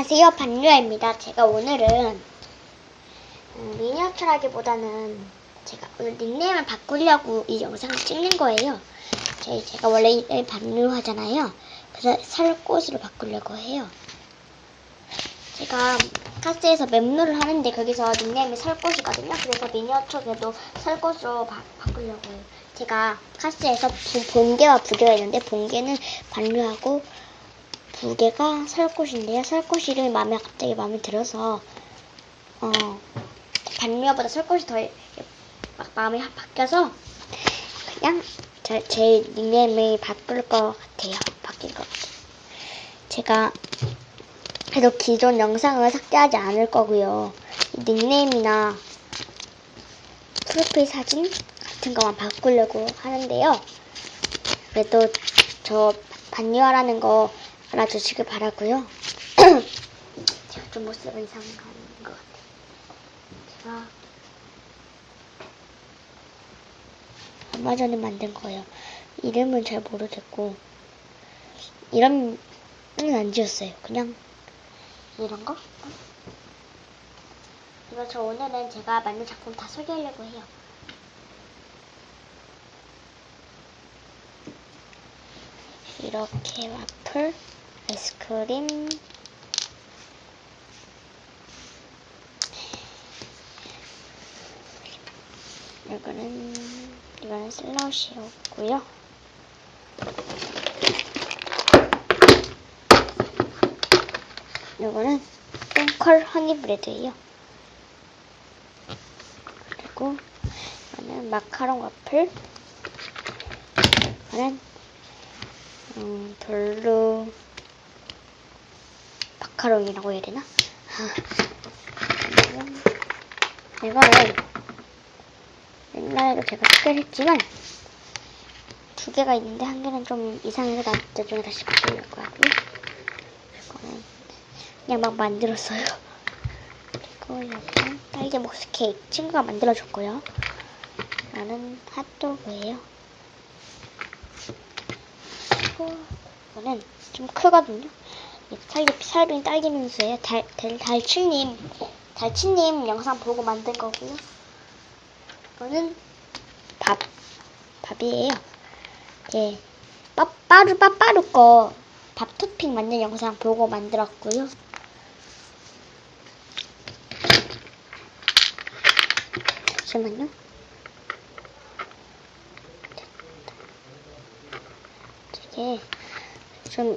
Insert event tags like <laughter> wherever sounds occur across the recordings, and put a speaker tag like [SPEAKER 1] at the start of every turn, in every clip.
[SPEAKER 1] 안녕하세요. 반류아입니다. 제가 오늘은 음, 미니어처라기보다는 제가 오늘 닉네임을 바꾸려고 이 영상을 찍는 거예요. 제, 제가 원래 이름이 반류하잖아요. 그래서 살꽃으로 바꾸려고 해요. 제가 카스에서 맵로를 하는데 거기서 닉네임이 살꽃이거든요. 그래서 미니어처에도 살꽃으로 바, 바꾸려고 해요. 제가 카스에서 부- 본계와 부계가 있는데 본계는 반류하고 부개가 설꽃인데요. 설꽃 이름이 마음에 갑자기 마음에 들어서 어 반미화보다 설꽃이 더 막 마음이 확 바뀌어서 그냥 제, 제 닉네임을 바꿀 것 같아요. 바뀔 것 같아요. 제가 그래도 기존 영상을 삭제하지 않을 거고요. 이 닉네임이나 프로필 사진 같은 것만 바꾸려고 하는데요. 그래도 저 반유화라는 거 알아주시길 바라고요. <clears throat> 제가 좀 모습은 이상한 것 같아요. 제가 얼마 전에 만든 거예요. 이름은 잘 모르겠고 이름은 안 지었어요. 그냥 이런 거? 이거 저 오늘은 제가 만든 작품 다 소개하려고 해요. 이렇게 와플, 아이스크림, 이거는 이거는 슬러시였고요. 이거는 똥컬 허니브레드예요. 그리고 이거는 마카롱 와플. 이거는 음, 블루 마카롱이라고 해야 되나? 이건- 이거는 옛날에도 제가 소개를 했지만 두 개가 있는데 한 개는 좀 이상해서 나중에 다시 바꾸려고 하고요. 이거는 그냥 막 만들었어요. 그리고 여기는 딸기 목스 케이크 친구가 만들어줬고요. 이거는 핫도그예요. 그리고 이거는 좀 크거든요. 이 살기 살빈 딸기 빙수예요. 달, 달, 달치님, 달치님 영상 보고 만든 거고요. 이거는 밥, 밥이에요. 예, 빠빠루 빠빠루 거 밥 토핑 만든 영상 보고 만들었고요. 잠시만요. 이게 좀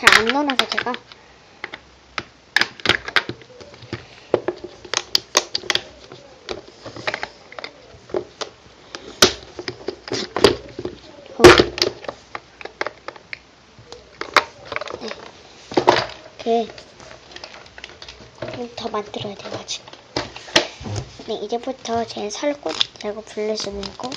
[SPEAKER 1] 잘 안 넣어놔서 제가 어. 네. 이렇게 좀더 만들어야 돼가지고. 네, 이제부터 제 수는 있고,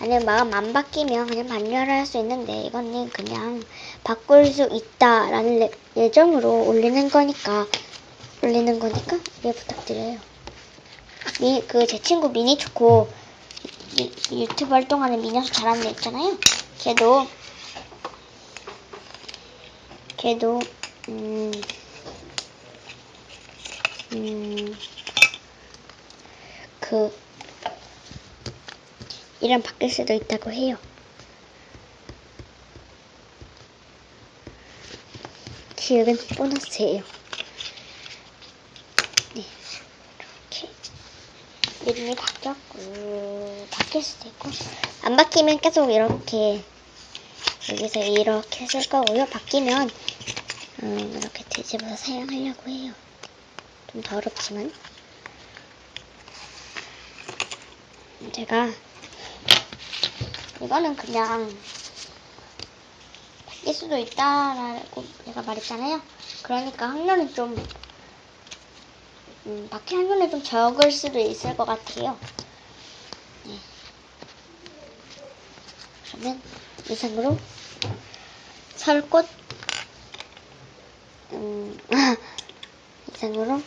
[SPEAKER 1] 아니면 마음 안 바뀌면 그냥 반려를 할 수 있는데, 이거는 그냥 바꿀 수 있다라는 예- 예정으로 올리는 거니까, 올리는 거니까, 이해 부탁드려요. 미, 그, 제 친구 미니 초코, 이- 이 유튜브 활동하는 미녀수 잘하는 애 있잖아요. 걔도, 걔도, 음, 음, 그, 이름 바뀔 수도 있다고 해요. 기억은 보너스예요. 네, 이렇게 이름이 바뀌었고 바뀔 수도 있고 안 바뀌면 계속 이렇게 여기서 이렇게 쓸 거고요. 바뀌면 음, 이렇게 뒤집어서 사용하려고 해요. 좀 더럽지만 제가 이거는 그냥 바뀔 수도 있다라고 제가 말했잖아요. 그러니까 확률은 좀 음, 바뀔 확률은 좀 적을 수도 있을 것 같아요. 네. 그러면 이상으로 설꽃 음, <laughs> 이상으로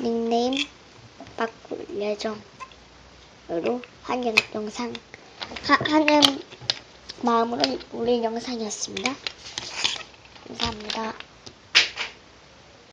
[SPEAKER 1] 닉네임 바꿀 예정으로 한 영- 영상 하는 마음으로 올릴 영상이었습니다. 감사합니다.